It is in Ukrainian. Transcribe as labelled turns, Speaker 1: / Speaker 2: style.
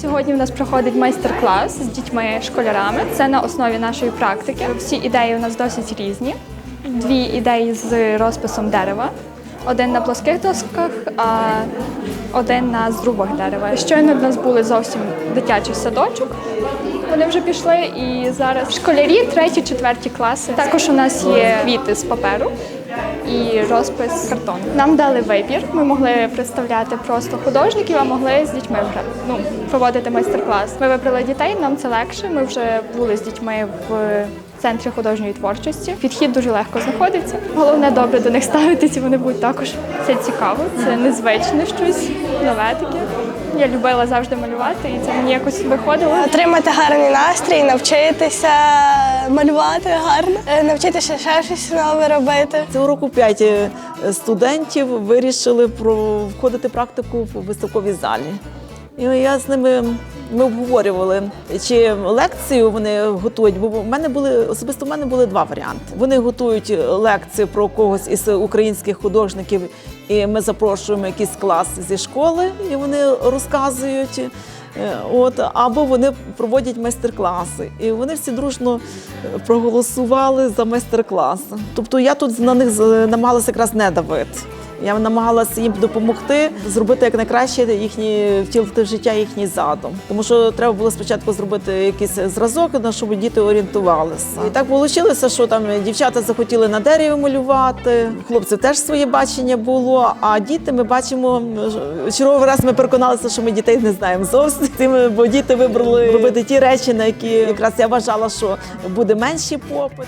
Speaker 1: Сьогодні в нас проходить майстер-клас з дітьми-школярами. Це на основі нашої практики. Всі ідеї у нас досить різні. Дві ідеї з розписом дерева. Один на плоских досках, а один на зрубах дерева. Щойно в нас були зовсім дитячий садочок. Вони вже пішли і зараз школярі, треті, четверті класи. Також у нас є квіти з паперу і розпис з картону. Нам дали вибір. Ми могли представляти просто художників, а могли з дітьми вже ну, проводити майстер-клас. Ми вибрали дітей, нам це легше. Ми вже були з дітьми в центрі художньої творчості. Підхід дуже легко знаходиться. Головне добре до них ставитися. Вони будуть також це цікаво, це незвичне щось, нове таке. Я любила завжди малювати, і це мені якось виходило.
Speaker 2: Отримати гарний настрій, навчитися малювати гарно, е, навчитися ще щось нове робити.
Speaker 3: Цього року п'ять е, студентів вирішили про входити практику в виставковій залі. І я з ними ми обговорювали, чи лекцію вони готують, бо в мене були особисто в мене були два варіанти. Вони готують лекцію про когось із українських художників, і ми запрошуємо якийсь клас зі школи, і вони розказують. Е, От або вони проводять майстер-класи, і вони всі дружно проголосували за майстер-клас. Тобто я тут на них намагалася якраз не давити. Я намагалася їм допомогти зробити якнайкраще їхні втілити в життя їхній задум. Тому що треба було спочатку зробити якийсь зразок, на щоб діти орієнтувалися. І так вийшло, що там дівчата захотіли на дереві малювати, хлопців теж своє бачення було. А діти ми бачимо черговий раз. Ми переконалися, що ми дітей не знаємо зовсім. Бо діти вибрали робити ті речі, на які якраз я вважала, що буде менший попит.